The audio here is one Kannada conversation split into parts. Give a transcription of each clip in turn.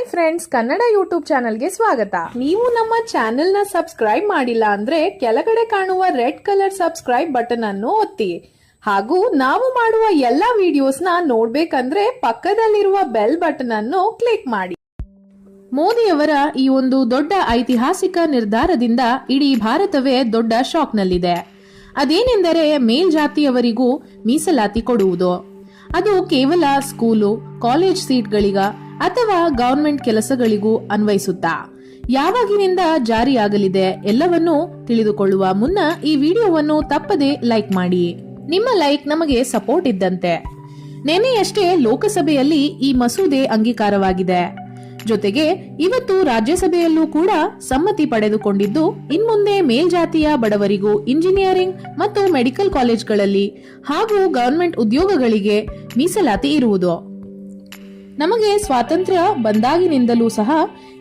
ಹಾಯ್ ಫ್ರೆಂಡ್ಸ್ ಕನ್ನಡ ಯೂಟ್ಯೂಬ್ ಚಾನಲ್ಗೆ ಸ್ವಾಗತ. ನೀವು ನಮ್ಮ ಚಾನೆಲ್ನ ಸಬ್ಸ್ಕ್ರೈಬ್ ಮಾಡಿಲ್ಲ ಅಂದ್ರೆ ಕೆಳಗಡೆ ಕಾಣುವ ರೆಡ್ ಕಲರ್ ಸಬ್ಸ್ಕ್ರೈಬ್ ಬಟನ್ ಅನ್ನು ಒತ್ತಿ. ಹಾಗೂ ನಾವು ಮಾಡುವ ಎಲ್ಲಾ ವಿಡಿಯೋಸ್ನ ನೋಡ್ಬೇಕಂದ್ರೆ ಪಕ್ಕದಲ್ಲಿರುವ ಬೆಲ್ ಬಟನ್ ಅನ್ನು ಕ್ಲಿಕ್ ಮಾಡಿ. ಮೋದಿಯವರ ಈ ಒಂದು ದೊಡ್ಡ ಐತಿಹಾಸಿಕ ನಿರ್ಧಾರದಿಂದ ಇಡೀ ಭಾರತವೇ ದೊಡ್ಡ ಶಾಕ್ನಲ್ಲಿದೆ ಅದೇನೆಂದರೆ ಮೇಲ್ಜಾತಿಯವರಿಗೂ ಮೀಸಲಾತಿ ಕೊಡುವುದು. ಅದು ಕೇವಲ ಸ್ಕೂಲು ಕಾಲೇಜ್ ಸೀಟ್ಗಳಿಗ ಅಥವಾ ಗವರ್ಮೆಂಟ್ ಕೆಲಸಗಳಿಗೂ ಅನ್ವಯಿಸುತ್ತಾ? ಯಾವಾಗಿನಿಂದ ಜಾರಿಯಾಗಲಿದೆ ಎಲ್ಲವನ್ನೂ ತಿಳಿದುಕೊಳ್ಳುವ ಮುನ್ನ ಈ ವಿಡಿಯೋವನ್ನು ತಪ್ಪದೆ ಲೈಕ್ ಮಾಡಿ. ನಿಮ್ಮ ಲೈಕ್ ನಮಗೆ ಸಪೋರ್ಟ್ ಇದ್ದಂತೆ. ನೆನೆಯಷ್ಟೇ ಲೋಕಸಭೆಯಲ್ಲಿ ಈ ಮಸೂದೆ ಅಂಗೀಕಾರವಾಗಿದೆ. ಜೊತೆಗೆ ಇವತ್ತು ರಾಜ್ಯಸಭೆಯಲ್ಲೂ ಕೂಡ ಸಮ್ಮತಿ ಪಡೆದುಕೊಂಡಿದ್ದು, ಇನ್ಮುಂದೆ ಮೇಲ್ಜಾತಿಯ ಬಡವರಿಗೂ ಇಂಜಿನಿಯರಿಂಗ್ ಮತ್ತು ಮೆಡಿಕಲ್ ಕಾಲೇಜ್ಗಳಲ್ಲಿ ಹಾಗೂ ಗವರ್ಮೆಂಟ್ ಉದ್ಯೋಗಗಳಿಗೆ ಮೀಸಲಾತಿ ಇರುವುದು. ನಮಗೆ ಸ್ವಾತಂತ್ರ್ಯ ಬಂದಾಗಿನಿಂದಲೂ ಸಹ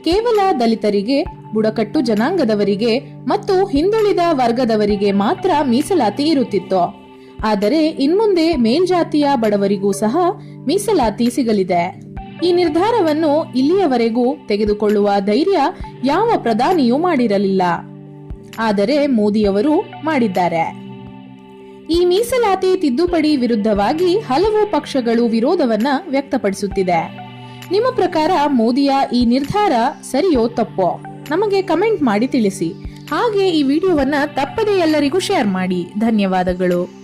ಕೇವಲ ದಲಿತರಿಗೆ, ಬುಡಕಟ್ಟು ಜನಾಂಗದವರಿಗೆ ಮತ್ತು ಹಿಂದುಳಿದ ವರ್ಗದವರಿಗೆ ಮಾತ್ರ ಮೀಸಲಾತಿ ಇರುತ್ತಿತ್ತು. ಆದರೆ ಇನ್ಮುಂದೆ ಮೇಲ್ಜಾತಿಯ ಬಡವರಿಗೂ ಸಹ ಮೀಸಲಾತಿ ಸಿಗಲಿದೆ. ಈ ನಿರ್ಧಾರವನ್ನು ಇಲ್ಲಿಯವರೆಗೂ ತೆಗೆದುಕೊಳ್ಳುವ ಧೈರ್ಯ ಯಾವ ಪ್ರಧಾನಿಯೂ ಮಾಡಿರಲಿಲ್ಲ. ಆದರೆ ಮೋದಿಯವರು ಮಾಡಿದ್ದಾರೆ. ಈ ಮೀಸಲಾತಿ ತಿದ್ದುಪಡಿ ವಿರುದ್ಧವಾಗಿ ಹಲವು ಪಕ್ಷಗಳು ವಿರೋಧವನ್ನ ವ್ಯಕ್ತಪಡಿಸುತ್ತಿದೆ. ನಿಮ್ಮ ಪ್ರಕಾರ ಮೋದಿಯ ಈ ನಿರ್ಧಾರ ಸರಿಯೋ ತಪ್ಪೋ? ನಮಗೆ ಕಮೆಂಟ್ ಮಾಡಿ ತಿಳಿಸಿ. ಹಾಗೆ ಈ ವಿಡಿಯೋವನ್ನ ತಪ್ಪದೆ ಎಲ್ಲರಿಗೂ ಶೇರ್ ಮಾಡಿ. ಧನ್ಯವಾದಗಳು.